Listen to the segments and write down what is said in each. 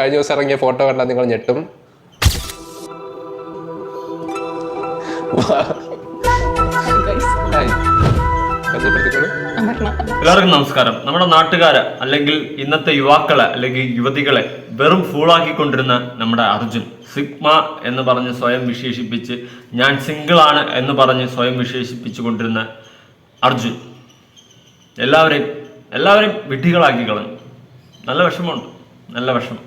കഴിഞ്ഞ ദിവസം ഇറങ്ങിയ ഫോട്ടോ കണ്ടാൽ നിങ്ങൾ ഞെട്ടും. എല്ലാവർക്കും നമസ്കാരം. നമ്മുടെ നാട്ടുകാരെ അല്ലെങ്കിൽ ഇന്നത്തെ യുവാക്കളെ അല്ലെങ്കിൽ യുവതികളെ വെറും ഫൂളാക്കിക്കൊണ്ടിരുന്ന നമ്മുടെ അർജുൻ സിഗ്മ എന്ന് പറഞ്ഞ് സ്വയം വിശേഷിപ്പിച്ച് ഞാൻ സിംഗിൾ ആണ് എന്ന് പറഞ്ഞ് സ്വയം വിശേഷിപ്പിച്ചു കൊണ്ടിരുന്ന അർജുൻ. എല്ലാവരെയും എല്ലാവരെയും വിഡ്ഢികളാക്കി കളഞ്ഞു. നല്ല വിഷമമുണ്ട്. നല്ല വിഷമം.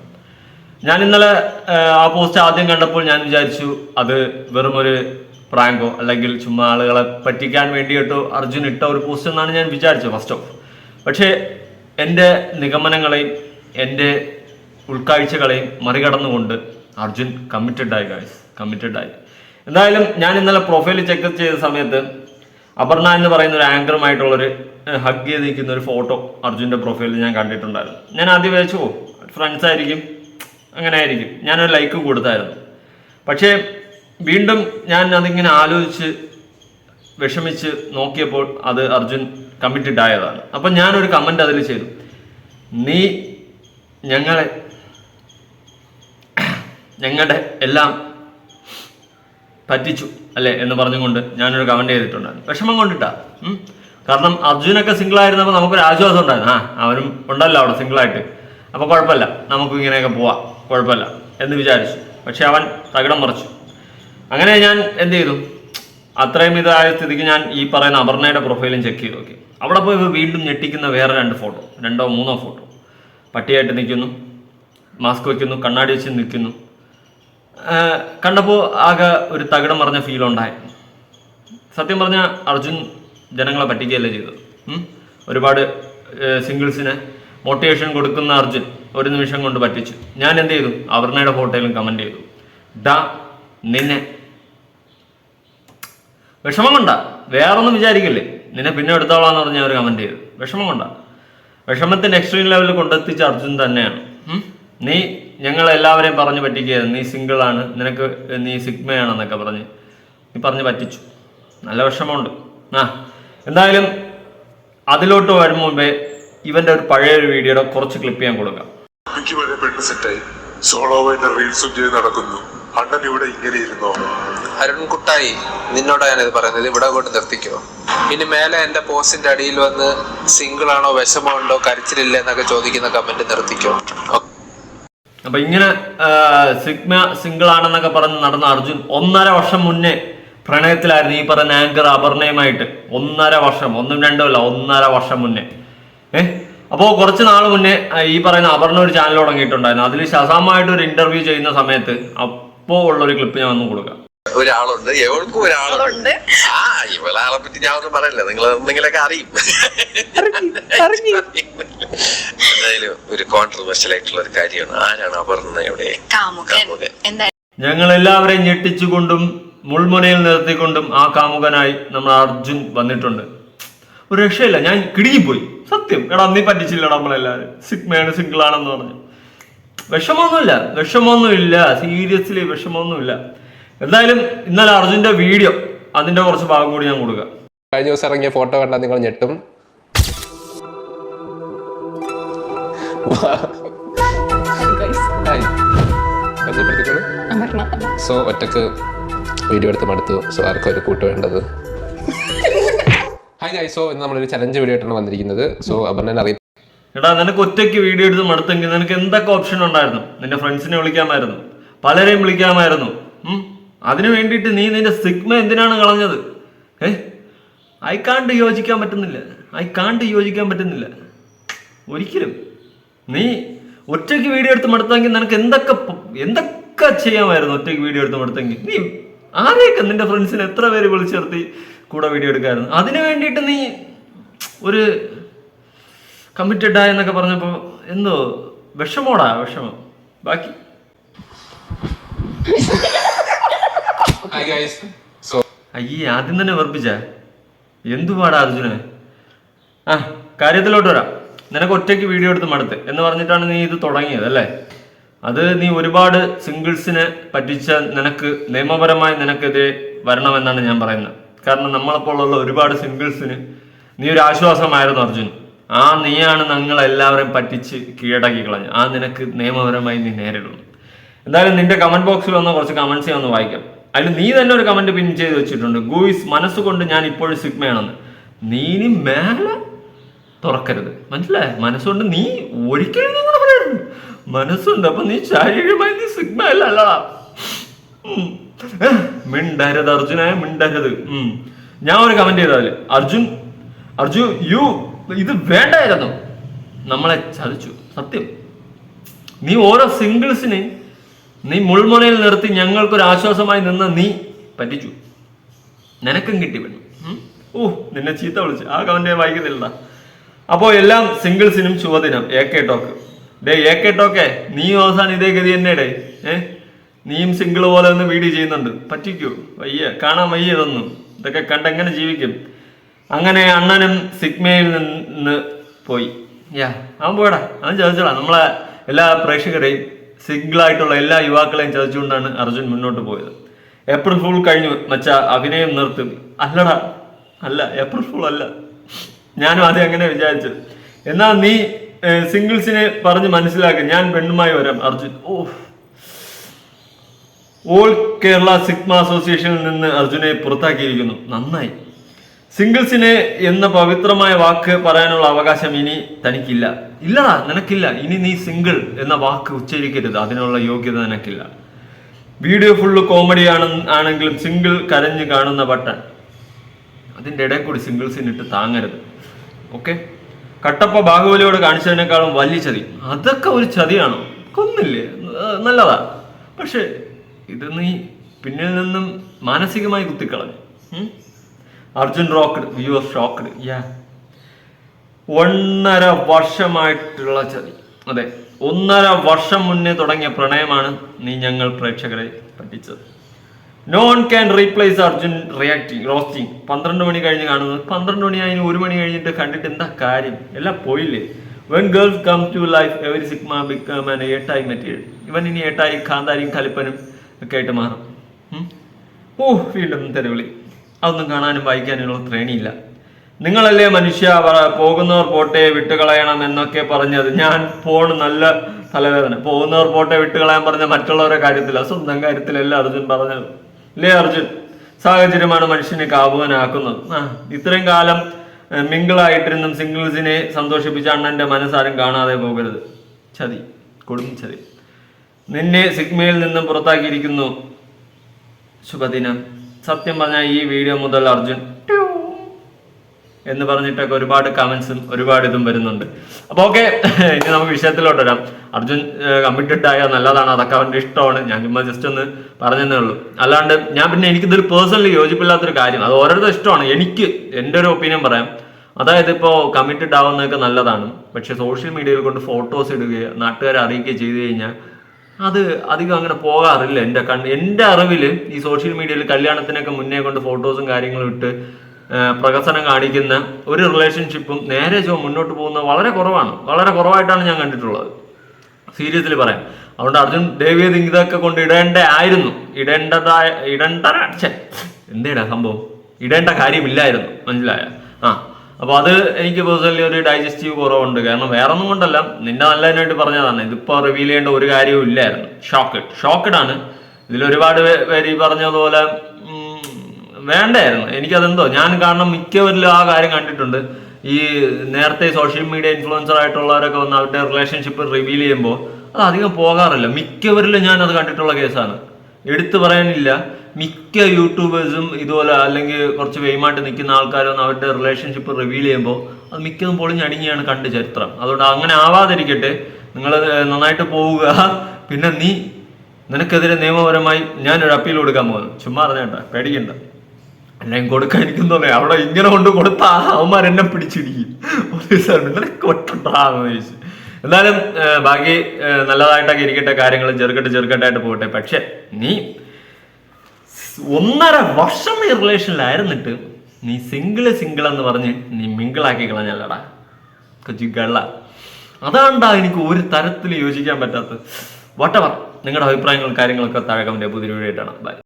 ഞാൻ ഇന്നലെ ആ, പോസ്റ്റ് ആദ്യം കണ്ടപ്പോൾ ഞാൻ വിചാരിച്ചു അത് വെറും ഒരു പ്രാങ്കോ അല്ലെങ്കിൽ ചുമ്മാ ആളുകളെ പറ്റിക്കാൻ വേണ്ടിയിട്ടോ അർജുൻ ഇട്ട ഒരു പോസ്റ്റ് എന്നാണ് ഞാൻ വിചാരിച്ചത് ഫസ്റ്റ് ഓഫ് പക്ഷേ എന്റെ നിഗമനങ്ങളെയും എന്റെ ഉൾക്കാഴ്ചകളെയും മറികടന്നുകൊണ്ട് അർജുൻ കമ്മിറ്റഡ് ആയി ഗായ്സ് കമ്മിറ്റഡ് ആയി. എന്തായാലും ഞാൻ ഇന്നലെ പ്രൊഫൈൽ ചെക്ക് ചെയ്ത സമയത്ത് അപർണ എന്ന് പറയുന്ന ഒരു ആങ്കറുമായിട്ടുള്ളൊരു ഹഗ് ചെയ്ത് നിൽക്കുന്ന ഒരു ഫോട്ടോ അർജുന്റെ പ്രൊഫൈലിൽ ഞാൻ കണ്ടിട്ടുണ്ടായിരുന്നു. ഞാൻ ആദ്യം വിചാരിച്ചു ഫ്രണ്ട്സ് ആയിരിക്കും. അങ്ങനെ ആയിരിക്കും ഞാനൊരു ലൈക്ക് കൊടുത്തായിരുന്നു. പക്ഷേ വീണ്ടും ഞാൻ അതിങ്ങനെ ആലോചിച്ച് വിഷമിച്ച് നോക്കിയപ്പോൾ അത് അർജുൻ കമ്മിറ്റഡ് ആയതാണ്. അപ്പം ഞാനൊരു കമന്റ് അതിൽ ചെയ്തു. നീ ഞങ്ങളെ ഞങ്ങളുടെ എല്ലാം പറ്റിച്ചു അല്ലേ എന്ന് പറഞ്ഞുകൊണ്ട് ഞാനൊരു കമന്റ് ചെയ്തിട്ടുണ്ടായിരുന്നു. വിഷമം കൊണ്ടിട്ടാ. കാരണം അർജുനൊക്കെ സിംഗിൾ ആയിരുന്നപ്പോൾ നമുക്കൊരു ആശ്വാസം ഉണ്ടായിരുന്നു. ആ അവനും ഉണ്ടല്ലോ അവിടെ സിംഗിളായിട്ട് അപ്പോൾ കുഴപ്പമില്ല. നമുക്ക് ഇങ്ങനെയൊക്കെ പോവാം. കുഴപ്പമില്ല എന്ന് വിചാരിച്ചു. പക്ഷെ അവൻ തകിടം മറിച്ചു. അങ്ങനെ ഞാൻ എന്ത് ചെയ്തു? അത്രയും ഇതായ സ്ഥിതിക്ക് ഞാൻ ഈ പറയുന്ന അപർണയുടെ പ്രൊഫൈലും ചെക്ക് ചെയ്തു നോക്കി. അവിടെ പോയി വീണ്ടും ഞെട്ടിക്കുന്ന വേറെ രണ്ട് ഫോട്ടോ രണ്ടോ മൂന്നോ ഫോട്ടോ പട്ടിയായിട്ട് നിൽക്കുന്നു മാസ്ക് വയ്ക്കുന്നു കണ്ണാടി വെച്ച് നിൽക്കുന്നു. കണ്ടപ്പോൾ ആകെ ഒരു തകിടം മറിഞ്ഞ ഫീൽ ഉണ്ടായി. സത്യം പറഞ്ഞ അർജുൻ ജനങ്ങളെ പറ്റിക്കുകയല്ലേ ചെയ്തത്? ഒരുപാട് സിംഗിൾസിന് മോട്ടിവേഷൻ കൊടുക്കുന്ന അർജുൻ. ഒരു നിമിഷം കൊണ്ട് പറ്റിച്ചു. ഞാൻ എന്ത് ചെയ്തു? അവർണയുടെ ഫോട്ടോയിലും കമന്റ് ചെയ്തു. ഡാ നിന്നെ. വിഷമം കൊണ്ടാ? വേറൊന്നും വിചാരിക്കില്ലേ? നിന്നെ പിന്നെ എടുത്തോളാന്ന് പറഞ്ഞ ഒരു കമന്റ് ചെയ്തു. വിഷമം കൊണ്ട? വിഷമത്തിന്റെ എക്സ്ട്രീം ലെവലിൽ കൊണ്ടെത്തിച്ച അർജുൻ തന്നെയാണ്. നീ ഞങ്ങളെല്ലാവരെയും പറഞ്ഞു പറ്റിക്കുക നീ സിംഗിൾ ആണ്. നിനക്ക് നീ സിഗ്മയാണെന്നൊക്കെ പറഞ്ഞ് നീ പറഞ്ഞ് പറ്റിച്ചു. നല്ല വിഷമമുണ്ട്. ആ എന്തായാലും അതിലോട്ട് വരും മുമ്പേ ഇവന്റെ ഒരു പഴയ ഒരു വീഡിയോയുടെ കുറച്ച് ക്ലിപ്പ് ഞാൻ കൊടുക്കാം. എനിക്ക് വരെ പെണ്ണ് സെറ്റായി സോളോവായിട്ട് റീൽസും ചെയ്ത് നടക്കുന്നു. അണ്ണൻ ഇവിടെ ഇങ്ങനെ ഇരുന്നോ? അരുൺകുട്ടായി നിന്നോടാ ഞാനിത് പറയുന്നത്. ഇവിടെ കൊണ്ട് നിർത്തിക്കോ. ഇനി മേലെ എന്റെ പോസ്റ്റിന്റെ അടിയിൽ വന്ന് സിംഗിൾ ആണോ വിഷമമുണ്ടോ കരച്ചിലില്ല എന്നൊക്കെ ചോദിക്കുന്ന കമന്റ് നിർത്തിക്കോ. അപ്പൊ ഇങ്ങനെ സിഗ്മ സിംഗിൾ ആണെന്നൊക്കെ പറഞ്ഞ് നടന്ന അർജുൻ ഒന്നര വർഷം മുന്നേ പ്രണയത്തിലായിരുന്നു ഈ പറഞ്ഞ ആങ്കർ അപർണയുമായിട്ട്. ഒന്നര വർഷം ഒന്നും രണ്ടും അല്ല ഒന്നര വർഷം മുന്നേ. ഏഹ് അപ്പോൾ കുറച്ച് നാൾ മുന്നേ ഈ പറയുന്ന അപർണ ഒരു ചാനൽ തുടങ്ങിയിട്ടുണ്ടായിരുന്നു. അതിൽ ശസാമായിട്ട് ഒരു ഇന്റർവ്യൂ ചെയ്യുന്ന സമയത്ത് അപ്പോ ഉള്ള ഒരു ക്ലിപ്പ് ഞാൻ ഒന്ന് കൊടുക്കാം. ഒരാളുണ്ട്. എവൾക്കും ഒരാളുണ്ട്. ആ ഇവളാളെ പറ്റി ഞാൻ ഒന്നും പറയില്ല. നിങ്ങൾ എന്തെങ്കിലൊക്കെ അറിയും. എന്തായാലും ഒരു കോൺട്രവേഴ്ഷ്യൽ ആയിട്ടുള്ള ഒരു കാര്യമാണ്. ആരാണ് അപർണയുടെ ഞങ്ങൾ എല്ലാവരെയും ഞെട്ടിച്ചുകൊണ്ടും മുൾമുനയിൽ നിർത്തിക്കൊണ്ടും ആ കാമുകനായി നമ്മൾ അർജുൻ വന്നിട്ടുണ്ട്. ഒരു രക്ഷയില്ല. ഞാൻ കിടുങ്ങിപ്പോയി. സത്യം. എടാ നീ പറ്റിച്ചില്ല നമ്മളെല്ലാവരും സിഗ്മയാണ് സിംഗിൾ ആണെന്ന് പറഞ്ഞു. വിഷമമൊന്നുമില്ല. വിഷമമൊന്നുമില്ല. സീരിയസ്ലി വിഷമമൊന്നുമില്ല. എന്തായാലും ഇന്നലെ അർജുന്റെ വീഡിയോ അതിന്റെ കുറച്ച് ഭാഗം കൂടി ഞാൻ കൊടുക്കുക കഴിഞ്ഞ ദിവസം ഇറങ്ങിയ ഫോട്ടോ കണ്ടാൽ നിങ്ങൾ ഞെട്ടും. സോ ഒറ്റയ്ക്ക് വീഡിയോ എടുത്ത് മടുത്തു. സോ ആർക്കും ഒരു കൂട്ട് വേണ്ടത്? ഹായ് ഗൈസോ ഇന്ന് നമ്മളൊരു ചലഞ്ച് വീഡിയോ ആയിട്ടാണ് വന്നിരിക്കുന്നത്. സോ അപർണനെ അറിയാം എടാ നിനക്ക് ഒറ്റയ്ക്ക് വീഡിയോ എടുത്ത് മടുത്തെങ്കിൽ നിനക്ക് എന്തൊക്കെ ഓപ്ഷൻ ഉണ്ടായിരുന്നു? നിന്റെ ഫ്രണ്ട്സിനെ വിളിക്കാമായിരുന്നു. പലരെയും വിളിക്കാമായിരുന്നു? അതിനു വേണ്ടിയിട്ട് നീ നിന്റെ സിഗ്മ എന്തിനാണ് കളഞ്ഞത്? ഏ? ഐ കാണ്ട് യോജിക്കാൻ പറ്റുന്നില്ല. ഐ കാണ്ട് യോജിക്കാൻ പറ്റുന്നില്ല. ഒരിക്കലും. നീ ഒറ്റയ്ക്ക് വീഡിയോ എടുത്ത് മടുത്തെങ്കിൽ നിനക്ക് എന്തൊക്കെ എന്തൊക്കെ ചെയ്യാമായിരുന്നു ഒറ്റയ്ക്ക് വീഡിയോ എടുത്ത് മടുത്തെങ്കിൽ? നീ ആരെയൊക്കെ നിന്റെ ഫ്രണ്ട്സിനെ എത്ര പേര് വിളിച്ചു നിർത്തി? കൂടെ വീഡിയോ എടുക്കായിരുന്നു. അതിനു വേണ്ടിയിട്ട് നീ ഒരു കമ്മിറ്റഡ് ആയെന്നൊക്കെ പറഞ്ഞപ്പോൾ എന്തോ വിഷമോടാ വിഷമം. ബാക്കി? അയ്യേ ആദ്യം തന്നെ വെറുപ്പിച്ച. എന്തുപാടാ അർജുന? ആ കാര്യത്തിലോട്ട് വരാം. നിനക്ക് ഒറ്റയ്ക്ക് വീഡിയോ എടുത്ത് മടുത്ത്. എന്ന് പറഞ്ഞിട്ടാണ് നീ ഇത് തുടങ്ങിയത് അല്ലേ? അത് നീ ഒരുപാട് സിംഗിൾസിനെ പറ്റിച്ച നിനക്ക് നിയമപരമായി നിനക്കെതിരെ വരണമെന്നാണ് ഞാൻ പറയുന്നത്. കാരണം നമ്മളെപ്പോലുള്ള ഒരുപാട് സിംഗിൾസിന് നീ ഒരു ആശ്വാസമായിരുന്നു അർജുൻ. ആ നീയാണ് ഞങ്ങളെല്ലാവരെയും പറ്റിച്ച് കീഴടക്കി കളഞ്ഞു. ആ നിനക്ക് നിയമപരമായി നീ നേരിടുന്നു. എന്തായാലും നിന്റെ കമന്റ് ബോക്സിൽ വന്ന കുറച്ച് കമന്റ്സ് ഞാൻ ഒന്ന് വായിക്കാം. അതിൽ നീ തന്നെ ഒരു കമന്റ് പിൻ ചെയ്ത് വെച്ചിട്ടുണ്ട്. ഗൂയിസ് മനസ്സുകൊണ്ട് ഞാൻ ഇപ്പോഴും സിഗ്മയാണെന്ന്. നീ ഇനി മേലെ തുറക്കരുത്. മനസ്സിലായി? മനസ്സുകൊണ്ട് നീ ഒരിക്കലും നിങ്ങൾ പറയരുത്. മനസ്സുണ്ട്. അപ്പൊ നീ ശാരീരികമായി നീ സിഗ്മ അല്ല അല്ലടാ. ഉം. ഏഹ്, മിണ്ടരുത് അർജുനായ മിണ്ടരുത്. ഞാൻ ഒരു കമന്റ് ചെയ്താൽ അർജുൻ അർജുൻ യു ഇത് വേണ്ടായിരുന്നു. നമ്മളെ ചതിച്ചു. സത്യം. നീ ഓരോ സിംഗിൾസിനെ നീ മുൾമുനയിൽ നിർത്തി ഞങ്ങൾക്കൊരു ആശ്വാസമായി നിന്ന് നീ പറ്റിച്ചു. നിനക്കും കിട്ടി പെണ്ണു. ഓ നിന്നെ ചീത്ത വിളിച്ചു. ആ കമന്റ് വായിക്കുന്നില്ല അപ്പോ എല്ലാം സിംഗിൾസിനും ശുഭദിനം A K talk day A K ടോക്കെ നീ അവസാനം ഇതേ ഗതി തന്നെ ഡേ ഏ? നീയും സിംഗിൾ പോലെ ഒന്ന് വീഡിയോ ചെയ്യുന്നുണ്ട്. പറ്റിക്കൂ? വയ്യ. കാണാൻ വയ്യ ഇതൊന്നും. ഇതൊക്കെ കണ്ടെങ്ങനെ ജീവിക്കും? അങ്ങനെ അണ്ണനും സിഗ്മയിൽ നിന്ന് പോയി. യാ അവൻ പോയടാ. അവൻ ചതിച്ചടാ നമ്മളെ എല്ലാ പ്രേക്ഷകരെയും സിംഗിൾ ആയിട്ടുള്ള എല്ലാ യുവാക്കളെയും ചതച്ചുകൊണ്ടാണ് അർജുൻ മുന്നോട്ട് പോയത്. ഏപ്രിൽ ഫുൾ കഴിഞ്ഞു. മച്ച അഭിനയം നിർത്തും. അല്ലടാ. അല്ല ഏപ്രിൽ ഫുൾ അല്ല. ഞാനും ആദ്യം അങ്ങനെ വിചാരിച്ചത്. എന്നാൽ നീ സിംഗിൾസിനെ പറഞ്ഞ് മനസ്സിലാക്കുക ഞാൻ പെണ്ണുമായി വരാം Arjun. Oh all Kerala sigma അസോസിയേഷനിൽ നിന്ന് അർജുനെ പുറത്താക്കിയിരിക്കുന്നു. നന്നായി. സിംഗിൾസിനെ എന്ന പവിത്രമായ വാക്ക് പറയാനുള്ള അവകാശം ഇനി തനിക്കില്ല. ഇല്ലടാ നിനക്കില്ല. ഇനി നീ സിംഗിൾ എന്ന വാക്ക് ഉച്ചരിക്കരുത്. അതിനുള്ള യോഗ്യത നിനക്കില്ല. വീഡിയോ ഫുള്ള് കോമഡി ആണ് ആണെങ്കിലും സിംഗിൾ കരഞ്ഞു കാണുന്ന ബട്ടൺ അതിന്റെ ഇടയിൽ കൂടി സിംഗിൾസിന് ഇട്ട് താങ്ങരുത്. ഓക്കെ? കട്ടപ്പ ബാഹുബലിയോട് കാണിച്ചതിനേക്കാളും വലിയ ചതി. അതൊക്കെ ഒരു ചതിയാണോ? കൊന്നില്ലേ? നല്ലതാ. പക്ഷെ ഇത് നീ പിന്നിൽ നിന്നും മാനസികമായി കുത്തിക്കളഞ്ഞു. Arjun rocked view of shocked. Yeah. ഒന്നര വർഷമായിട്ടുള്ള ചതി. അതെ ഒന്നര വർഷം മുന്നേ തുടങ്ങിയ പ്രണയമാണ് നീ ഞങ്ങൾ പ്രേക്ഷകരെ പറ്റിച്ചത്. None can replace Arjun reacting roasting പന്ത്രണ്ട് മണി കഴിഞ്ഞ് കാണുന്നത്. പന്ത്രണ്ട് മണി കഴിഞ്ഞ് ഒരു മണി കഴിഞ്ഞിട്ട് കണ്ടിട്ട് എന്താ കാര്യം? എല്ലാം പോയില്ലേ? When girls come to life every sigma become an ഏട്ടായി material ഇവൻ ഇനി ഏട്ടായി കാന്താരിയും കലിപ്പനും ഒക്കെ ആയിട്ട് മാറും? ഓ വീണ്ടും തെരുവിളി. അതൊന്നും കാണാനും വായിക്കാനുള്ള ശ്രേണിയില്ല. നിങ്ങളല്ലേ മനുഷ്യ പോകുന്നവർ പോട്ടെ വിട്ടുകളയണം എന്നൊക്കെ പറഞ്ഞത് ഞാൻ പോണ് നല്ല തലവേദന. പോകുന്നവർ പോട്ടെ വിട്ടുകളയാൻ പറഞ്ഞ മറ്റുള്ളവരെ കാര്യത്തിൽ സ്വന്തം കാര്യത്തിലല്ല അർജുൻ പറഞ്ഞത്. ഇല്ലേ അർജുൻ? സാഹചര്യമാണ് മനുഷ്യനെ കാബുവനാക്കുന്നത് ആ ഇത്രയും കാലം മിങ്കിളായിട്ടിരുന്നും സിംഗിൾസിനെ സന്തോഷിപ്പിച്ച അണ്ണന്റെ മനസ്സാരും കാണാതെ പോകരുത്. ചതി കൊടും ചതി. നിന്നെ സിഗ്മയിൽ നിന്നും പുറത്താക്കിയിരിക്കുന്നു. ശുഭദിനം. സത്യം പറഞ്ഞാൽ ഈ വീഡിയോ മുതൽ അർജുൻ എന്ന് പറഞ്ഞിട്ടൊക്കെ ഒരുപാട് കമന്റ്സും ഒരുപാട് ഇതും വരുന്നുണ്ട്. അപ്പോൾ ഓക്കെ ഇനി നമുക്ക് വിഷയത്തിലോട്ട് വരാം. അർജുൻ കമ്മിറ്റഡ് ആയ നല്ലതാണ് അതൊക്കെ അവന്റെ ഇഷ്ടമാണ്. ഞാൻ ചുമ്മാ ജസ്റ്റ് ഒന്ന് പറഞ്ഞതേ ഉള്ളൂ. അല്ലാണ്ട് ഞാൻ പിന്നെ എനിക്കിതൊരു പേഴ്സണലി യോജിപ്പില്ലാത്തൊരു കാര്യം. അത് ഓരോരുത്തർ ഇഷ്ടമാണ്. എനിക്ക് എന്റെ ഒരു ഒപ്പീനിയൻ പറയാം. അതായത് ഇപ്പോൾ കമ്മിറ്റഡ് ആവുന്നതൊക്കെ നല്ലതാണ്. പക്ഷെ സോഷ്യൽ മീഡിയയിൽ കൊണ്ട് ഫോട്ടോസ് ഇടുകയോ നാട്ടുകാരെ അറിയിക്കുകയോ ചെയ്തു കഴിഞ്ഞാൽ അത് അധികം അങ്ങനെ പോകാറില്ല. എന്റെ കണ്ണ് എന്റെ അറിവിൽ ഈ സോഷ്യൽ മീഡിയയിൽ കല്യാണത്തിനൊക്കെ മുന്നേ കൊണ്ട് ഫോട്ടോസും കാര്യങ്ങളും ഇട്ട് പ്രകസനം കാണിക്കുന്ന ഒരു റിലേഷൻഷിപ്പും നേരെ ചോ മുന്നോട്ട് പോകുന്ന വളരെ കുറവാണ്. വളരെ കുറവായിട്ടാണ് ഞാൻ കണ്ടിട്ടുള്ളത്. സീരിയസ്ലി പറയാം. അതുകൊണ്ട് അർജുൻ ദേവിയത് ഇതൊക്കെ കൊണ്ട് ഇടേണ്ട ആയിരുന്നു. ഇടേണ്ടതായ ഇടേണ്ട എന്തേടാ സംഭവം? ഇടേണ്ട കാര്യമില്ലായിരുന്നു. മനസ്സിലായ? ആ. അപ്പൊ അത് എനിക്ക് പേഴ്സണലി ഒരു ഡൈജസ്റ്റീവ് കുറവുണ്ട്. കാരണം വേറെ ഒന്നും കൊണ്ടല്ല നിന്റെ നല്ലതിനായിട്ട് പറഞ്ഞതാണ്. ഇതിപ്പോ റിവീൽ ചെയ്യേണ്ട ഒരു കാര്യവും ഇല്ലായിരുന്നു. ഷോക്കഡ് ഷോക്കഡ് ആണ്. പേ- പേര് ഈ പറഞ്ഞതുപോലെ വേണ്ടായിരുന്നു. എനിക്കതെന്തോ ഞാൻ കാരണം മിക്കവരിലും ആ കാര്യം കണ്ടിട്ടുണ്ട്. ഈ നേരത്തെ സോഷ്യൽ മീഡിയ ഇൻഫ്ലുവൻസർ ആയിട്ടുള്ളവരൊക്കെ വന്ന് അവരുടെ റിലേഷൻഷിപ്പ് റിവീൽ ചെയ്യുമ്പോൾ അത് അധികം പോകാറില്ല. മിക്കവരിലും ഞാൻ അത് കണ്ടിട്ടുള്ള കേസാണ് എടുത്തു പറയാനില്ല. മിക്ക യൂട്യൂബേഴ്സും ഇതുപോലെ അല്ലെങ്കിൽ കുറച്ച് വെയിമായിട്ട് നിൽക്കുന്ന ആൾക്കാരൊന്നും അവരുടെ റിലേഷൻഷിപ്പ് റിവീൽ ചെയ്യുമ്പോൾ അത് മിക്കതും പൊളിഞ്ഞടിങ്ങിയാണ് കണ്ട് ചരിത്രം. അതുകൊണ്ട് അങ്ങനെ ആവാതിരിക്കട്ടെ. നിങ്ങൾ നന്നായിട്ട് പോവുക. പിന്നെ നീ നിനക്കെതിരെ നിയമപരമായി ഞാനൊരു അപ്പീൽ കൊടുക്കാൻ പോകുന്നു. ചുമ്മാ അറിഞ്ഞേണ്ട പേടിക്കണ്ട. എല്ലാം കൊടുക്കാൻ എനിക്കും തോന്നി അവിടെ ഇങ്ങനെ കൊണ്ട് കൊടുത്ത അവന്മാർ എന്നെ നിനക്ക് ഒട്ടുണ്ടാന്ന് ചോദിച്ചു. എന്നാലും ബാക്കി നല്ലതായിട്ടൊക്കെ ഇരിക്കട്ടെ. കാര്യങ്ങൾ ചെറുക്കട്ട് ചെറുക്കട്ടായിട്ട് പോകട്ടെ. പക്ഷെ നീ ഒന്നര വർഷം ഈ റിലേഷനിലായിരുന്നിട്ട് നീ സിംഗിൾ സിംഗിൾ എന്ന് പറഞ്ഞ് നീ മിങ്കിളാക്കി കളഞ്ഞല്ലടാ. കൊച്ചു ഗള്ള. അതാണ്ടാ എനിക്ക് ഒരു തരത്തിൽ യോജിക്കാൻ പറ്റാത്തത്. വട്ടവർ നിങ്ങളുടെ അഭിപ്രായങ്ങളും കാര്യങ്ങളൊക്കെ താഴെ കമന്റ് പുതിയ വീഡിയോ ബൈ